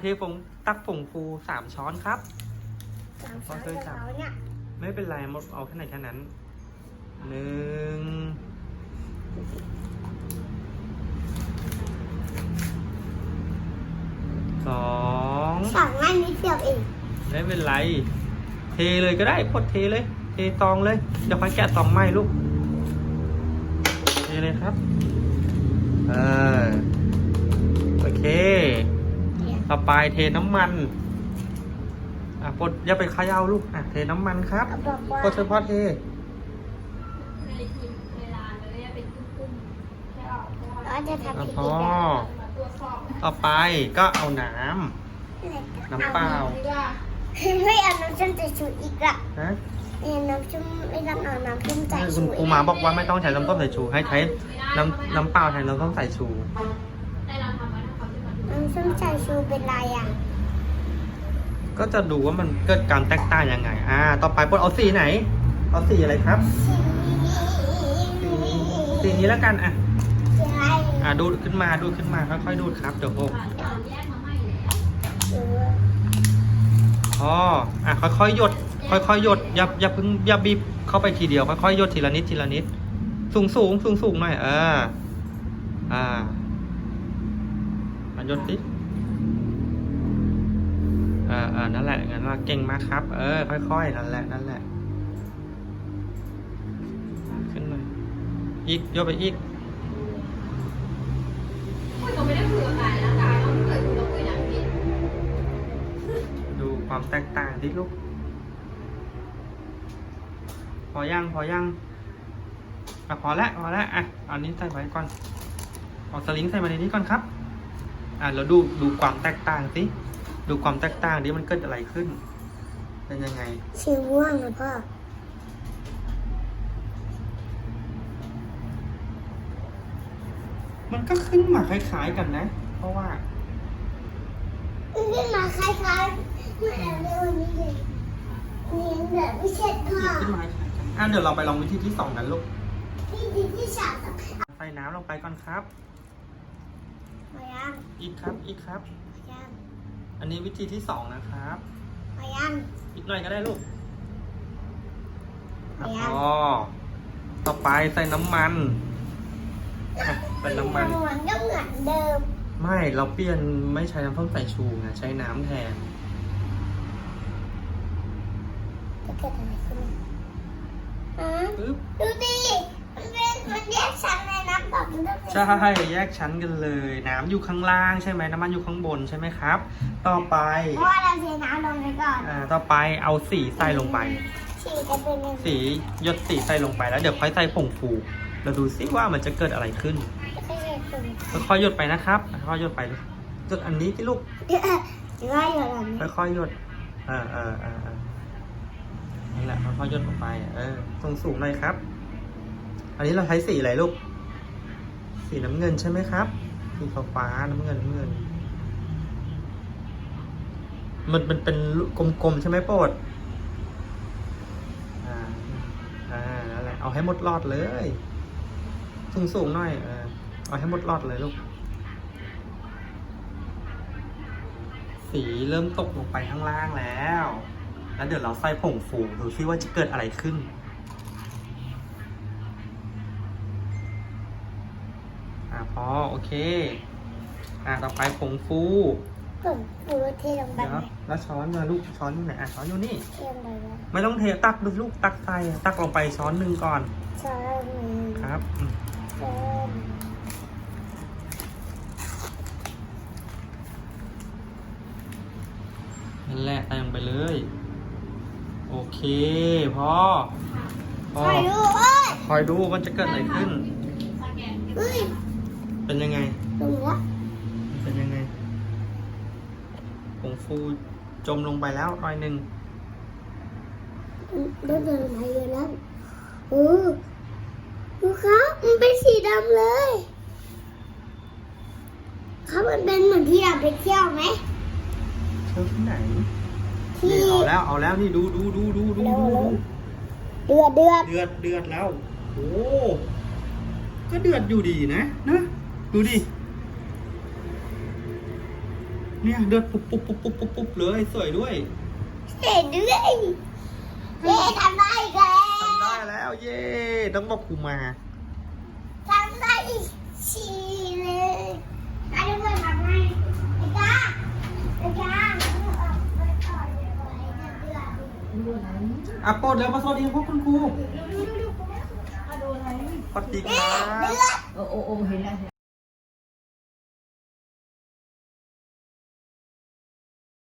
เทผงตักผงฟูสามช้อนครับ สามช้อนกับเขาเนี่ยไม่เป็นไรหมดเอาแค่ไหนแค่นั้นหนึ่งสองสองอันนิดเดียวเองไม่เป็นไร เทเลยก็ได้พดเทเลย เทซองเลย เดี๋ยวค่อยแกะซองใหม่ลูก เทเลยครับเออโอเค ต่อไปเทน้ำมัน อะปดอย่าไปเขย่าลูก อะเทน้ำมันครับเขาบอกว่าปดเฉพาะเทในทีมเวลาเลยจะเป็นกุ้งๆแค่ออกเพราะว่าเราจะทำอะอีกพอมาตรวจสอบต่อไปก็เอาน้ำน้ำเปล่าดีว่าไม่เอาน้ำส้มสายชูอีกละฮะเนี่ยน้ำส้มไม่ต้องเอาน้ำส้มสายคุชูณครูหมาบอกว่าไม่ต้องใช้น้ำส้มสายชูให้ใช้น้ำน้ำเปล่าแทนน้ำส้มสายชู ส้มสายชูเป็นไรอะ ก็จะดูว่ามันเกิดการแตกต่างยังไง อ่า ต่อไปปดเอาสีไหน เอาสีอะไรครับ สีนี้แล้วกันอะสีอะไรอ่าดูดขึ้นมาดูดขึ้นมาค่อยๆดูดครับเดี๋ยวหกผ่านการแยกมาให้แล้วเออพออะค่อยๆหยด ค่อยๆหยดอย่าอย่าเพิ่งอย่าบีบเข้าไปทีเดียวค่อยๆหยดทีละนิดทีละนิด สูงสูงสูงสูงหน่อยเอออ่าอะห ยดติเออเออนั่นแหละงั้นว่าเก่งมากครับ เออ ค่อยๆ นั่นแหละ นั่นแหละ ขึ้นหน่อยอีก ยกไปอีกคุยก็ไม่ได้คุยกับใครนะกายเราไม่เคยคุยกับคุยนะพี่ดูความแตกต่างดิลูก พอยัง พอยังอะพอแล้วพอแล้วอะเอานี้ใส่ไว้ก่อนเอาสลิงใส่มาในนี้ก่อนครับ อะเราดูดูความแตกต่างสิดูความแตกต่างดิมันเกิดอะไรขึ้นเป็นยังไงสีม่วงนะพ่อมันก็ขึ้นมาคล้ายๆกันนะ เพราะว่าขึ้นมาคล้ายๆเหมือนเร็วนี้เลยนี่แบบไม่เช็ดพ่อขึ้นมาคล้ายๆกันอะเดี๋ยวเราไปลองวิธีที่สองกันลูกที่ดีที่สามใส่น้ำลงไปก่อนครับพ อยังอีกครับ อีกครับ พอยังอันนี้วิธีที่สองนะครับ พอยังอีกหน่อยก็ได้ลูกพออะยังพอต่อไปใส่น้ำมันอะใส่น้ำมันเหมือนก็เหมือนเดิมไม่ เราเปลี่ยนไม่ใช้น้ำส้มสายชูไงใช้น้ำแทน จะเกิดอะไรขึ้นฮะปึ๊บ ดูดิ มันเป็นมันแยกชั้นเลยนะบอกมันต้องเป็นใช่แยกชั้นกันเลย น้ำอยู่ข้างล่างใช่ไหมน้ำมันอยู่ข้างบนใช่ไหมครับ ต่อไปเพราะว่าเราเทน้ำลงไปก่อนอ่าต่อไปเอาสีใส่ลงไป ฉีดจะเป็นยังไงสีหยดสีใส่ลงไปแล้วเดี๋ยวค่อยใส่ผงฟูเราดูซิว่ามันจะเกิดอะไรขึ้นไม่ใช่คุณค่อยๆหยดไปนะครับค่อยๆหยดไปหยดอันนี้ที่ลูกหรือว่าอยู่หลังนี้ค่อยๆหยดอ่าอ่าอ่าอ่านั่นแหละค่อยๆหยดลงไป เออสูงสูงๆหน่อยครับ อันนี้เราใช้สีอะไรลูก สีน้ำเงินใช่ไหมครับ สีฟ้าฟ้าน้ำเงินน้ำเงิน มันมันเป็นกลมๆใช่ไหมโปรดอ่า อ่านั่นแหละเอาให้หมดหลอดเลยสูงสูงๆหน่อย เอาให้หมดหลอดเลยลูก สีเริ่มตกลงไปข้างล่างแล้ว แล้วเดี๋ยวเราใส่ผงฟูดูซิว่าจะเกิดอะไรขึ้น อ่าพอ โอเค อ่าต่อไปผงฟูผมดูเทลงไปเดี๋ยวไหมแล้วช้อนมาลูกช้อนอยู่ไหนอะช้อนอยู่นี่ เทลงไปไหมไม่ต้องเทตักดูลูกตักใส่ตักลงไปช้อนหนึ่งก่อนใช่ไหมครับอืมเติมนั่นแหละใส่ลงไปเลย โอเคพอพอคอยดูเอ้ยคอยดูมันจะเกิดอะไรขึ้นสแกนเฮ้ย เป็นยังไงหนูว่าเป็นยังไงผงฟูจมลงไปแล้วหน่อยหนึ่งเดินเดินมาเยอะแล้วโอ้ดูครับมันเป็นสีดำเลย ครับมันเป็นเหมือนที่เราไปเที่ยวไหมเที่ยวที่ไหนที่นี่เอาแล้วเอาแล้วนี่ดูดูดูดูดูดูดูเดือดเดือดเดือดเดือดแล้ว โอ้ก็เดือดอยู่ดีนะนะ ดูดิ เนี่ยเดือดปุ๊บปุ๊บปุ๊บปุ๊บปุ๊บปุ๊บเลยสวยด้วย เห็นด้วยเย้ทำได้อีกแล้วทำได้แล้ว เย้ต้องบอกครูมาทำได้อีกทีเลยไอ้เพื่อนทำให้ไอ้กาไอ้กาไม่ออกไม่ออกเลยไอ้จะเดือดอะโปรดเดี๋ยวมาสวัสดีพวกคุณครูมาดูอะไรสวัสดีคเอ๊ะรับเดือดโอ้โอ้โอ้เห็นแล้ว